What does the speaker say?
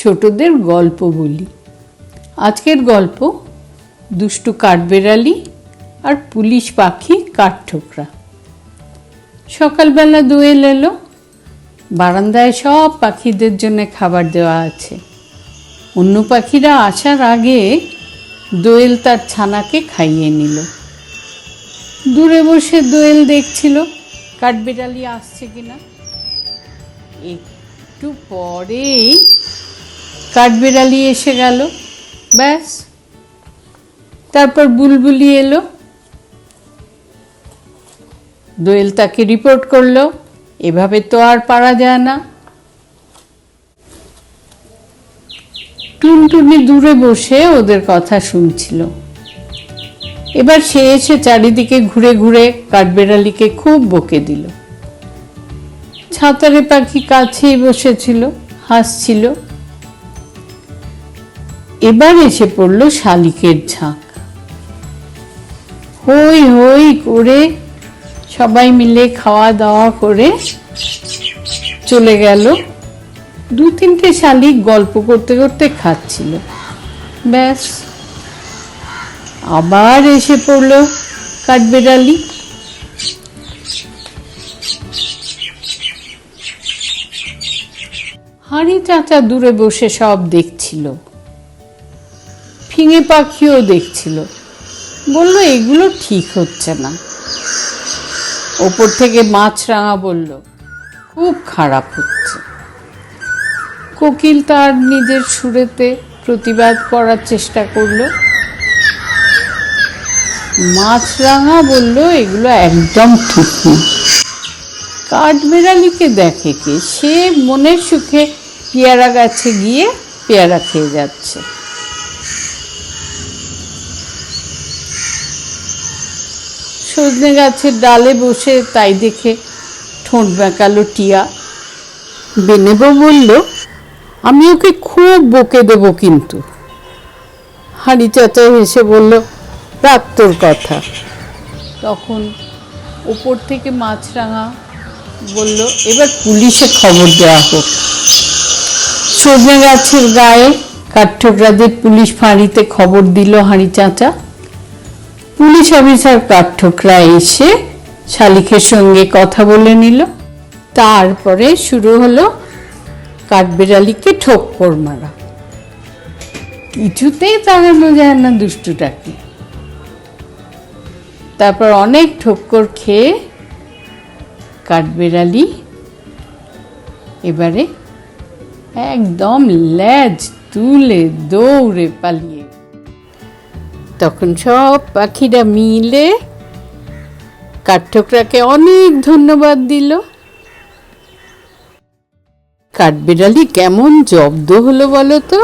ছোটদের গল্প বলি। আজকের গল্প, দুষ্টু কাঠবেড়ালি আর পুলিশ পাখি কাঠঠোকরা। সকালবেলা দোয়েল এলো, বারান্দায় সব পাখিদের জন্য খাবার দেওয়া আছে। অন্য পাখিরা আসার আগে দোয়েল তার ছানাকে খাইয়ে নিল। দূরে বসে দোয়েল দেখছিল কাঠবিড়ালি আসছে কিনা। একটু পরেই কাঠবিড়ালি এসে গেল, ব্যাস। তারপর বুলবুলি এলো। দোয়েল তাকে রিপোর্ট করল, এভাবে তো আর পারা যায় না। টুনটুনি দূরে বসে ওদের কথা শুনছিল। এবার সে এসে চারিদিকে ঘুরে ঘুরে কাঠবেড়ালিকে খুব বকে দিল। ছাতারে পাখি কাছেই বসেছিল, হাসছিল। এবার এসে পড়ল শালিকের ঝাঁক। হই হই করে সবাই মিলে খাওয়া দাওয়া করে চলে গেল। দু তিনটে শালিক গল্প করতে করতে খাচ্ছিল। ব্যাস, আবার এসে পড়ল কাঠবেড়ালি। হাঁড়ি চাচা দূরে বসে সব দেখছিল। ফিঙে পাখিও দেখছিল। বলল, এগুলো ঠিক হচ্ছে না। ওপর থেকে মাছরাঙা বলল, খুব খারাপ হচ্ছে। কোকিল তার নিজের সুরেতে প্রতিবাদ করার চেষ্টা করল। মাছরাঙা বলল, এগুলো একদম ঠিক নেই কাঠবেড়ালিকে দেখে কে? সে মনের সুখে পেয়ারা গাছে গিয়ে পেয়ারা খেয়ে যাচ্ছে। সজনে গাছের ডালে বসে তাই দেখে ঠোঁট বেঁকালো টিয়া। বেনেব বলল, আমি ওকে খুব বকে দেব কিন্তু। হাঁড়ি চাচা হেসে বলল, রাখ তোর কথা। তখন ওপর থেকে মাছরাঙা বলল, এবার পুলিশে খবর দেওয়া হোক। সজনে গাছের গায়ে কাঠঠোকরাদের পুলিশ ফাঁড়িতে খবর দিল হাঁড়ি চাচা। পুলিশ অফিসার কাঠঠোকরা এসে শালিকের সঙ্গে কথা বলে নিল। তারপরে শুরু হলো কাঠবিড়ালিকে ঠোক্কর মারা। কিছুতেই তাড়ানো যায় না দুষ্টুটাকে তারপর অনেক ঠোক্কর খেয়ে কাঠবেড়ালি এবারে একদম ল্যাজ তুলে দৌড়ে পালিয়ে তখন সব পাখিরা মিলে কাঠঠোকরাকে অনেক ধন্যবাদ দিল। কাঠবিড়ালি কেমন জব্দ হলো বলো তো?